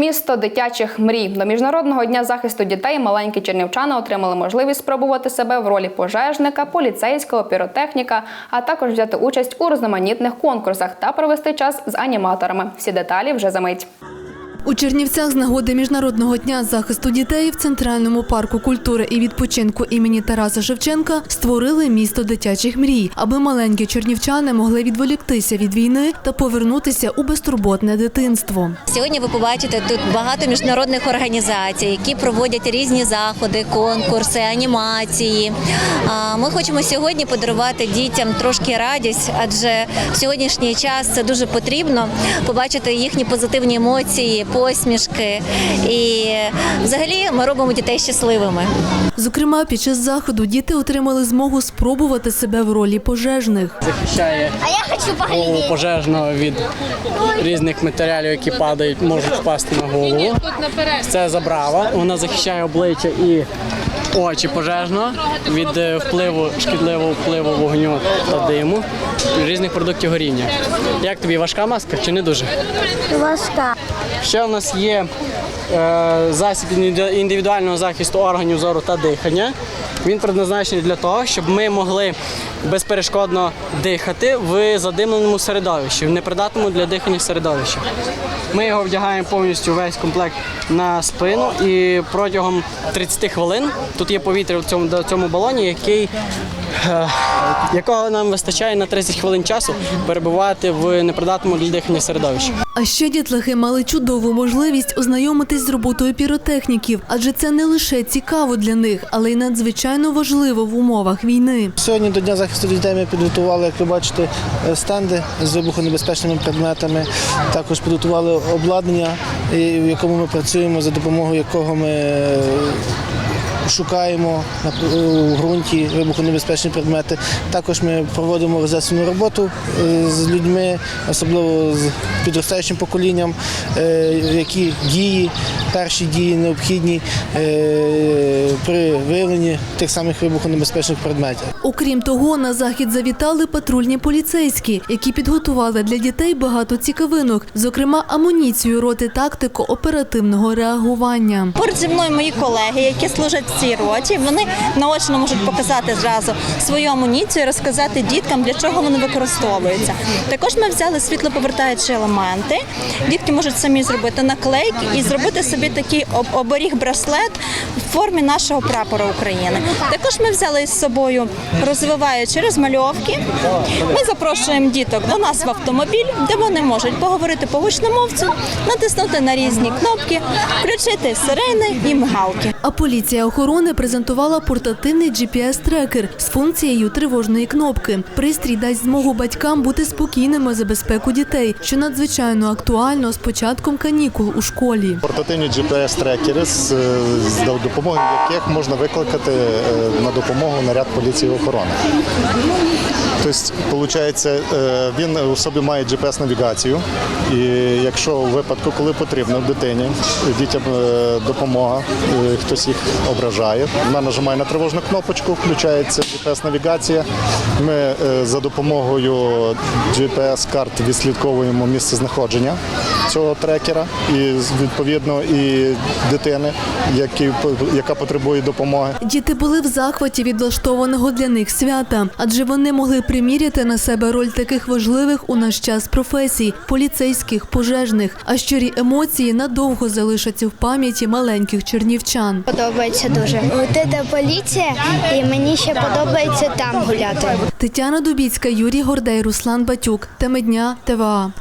Місто дитячих мрій до міжнародного дня захисту дітей маленькі чернівчани отримали можливість спробувати себе в ролі пожежника, поліцейського, піротехніка, а також взяти участь у різноманітних конкурсах та провести час з аніматорами. Всі деталі вже за мить. У Чернівцях з нагоди Міжнародного дня захисту дітей в Центральному парку культури і відпочинку імені Тараса Шевченка створили місто дитячих мрій, аби маленькі чернівчани могли відволіктися від війни та повернутися у безтурботне дитинство. Сьогодні ви побачите тут багато міжнародних організацій, які проводять різні заходи, конкурси, анімації. Ми хочемо сьогодні подарувати дітям трошки радість, адже в сьогоднішній час це дуже потрібно побачити їхні позитивні емоції, посмішки. І взагалі ми робимо дітей щасливими. Зокрема, під час заходу діти отримали змогу спробувати себе в ролі пожежних. захищає А я хочу голову пожежного від різних матеріалів, які падають, можуть впасти на голову. Це забрава. Вона захищає обличчя і очі пожежного від е, впливу шкідливого впливу вогню та диму, різних продуктів горіння. Як тобі важка маска чи не дуже? Важка. Ще в нас є засіб індивіду- індивідуального захисту органів зору та дихання. Він предназначений для того, щоб ми могли безперешкодно дихати в задимленому середовищі, в непридатному для дихання середовищі. Ми його вдягаємо повністю весь комплект на спину і протягом 30 хвилин тут є повітря в цьому, в цьому балоні, який е, якого нам вистачає на 30 хвилин часу перебувати в непридатному для дихання середовищі. А ще дітлахи мали чудову можливість ознайомитись з роботою піротехніків, адже це не лише цікаво для них, але й надзвичайно важливо в умовах війни. Сьогодні до Дня захисту дітей ми підготували, як ви бачите, е, стенди з вибухонебезпечними предметами. Також підготували обладнання, в якому ми працюємо, за допомогою якого ми шукаємо у ґрунті вибухонебезпечні предмети. Також ми проводимо розв'язану роботу е, з людьми, особливо з підростаючим поколінням, е, які дії, перші дії необхідні е, при виявленні тих самих вибухонебезпечних предметів. Окрім того, на захід завітали патрульні поліцейські, які підготували для дітей багато цікавинок, зокрема амуніцію роти тактико оперативного реагування. Поруч зі мною мої колеги, які служать в цій роті, вони наочно можуть показати зразу свою амуніцію, розказати діткам, для чого вони використовуються. Також ми взяли світлоповертаючі елементи. Дітки можуть самі зробити наклейки і зробити собі такий об- оберіг-браслет в формі нашого прапора України. Також ми взяли із собою розвиваючі розмальовки. Ми запрошуємо діток до нас в автомобіль, де вони можуть поговорити по гучномовцю, натиснути на різні кнопки, включити сирени і мигалки. А поліція охорони презентувала портативний GPS-трекер з функцією тривожної кнопки. Пристрій дасть змогу батькам бути спокійними за безпеку дітей, що надзвичайно актуально з початком канікул у школі. Портативні GPS-трекери, з, допомогою яких можна викликати е, на допомогу наряд поліції охорони. Тобто, виходить, е, він у собі має GPS-навігацію, і якщо у випадку, коли потрібно дитині, дітям е, допомога, хтось їх ображає, вона нажимає на тривожну кнопочку, включається GPS-навігація. Ми за допомогою GPS-карт відслідковуємо місце знаходження цього трекера і відповідно і дитини, які, яка потребує допомоги. Діти були в захваті від влаштованого для них свята, адже вони могли приміряти на себе роль таких важливих у наш час професій поліцейських, пожежних. А щирі емоції надовго залишаться в пам'яті маленьких чернівчан. Подобається дуже. От це поліція, і мені ще подобається там гуляти. Тетяна Дубіцька, Юрій Гордей, Руслан Батюк. Теми дня ТВА.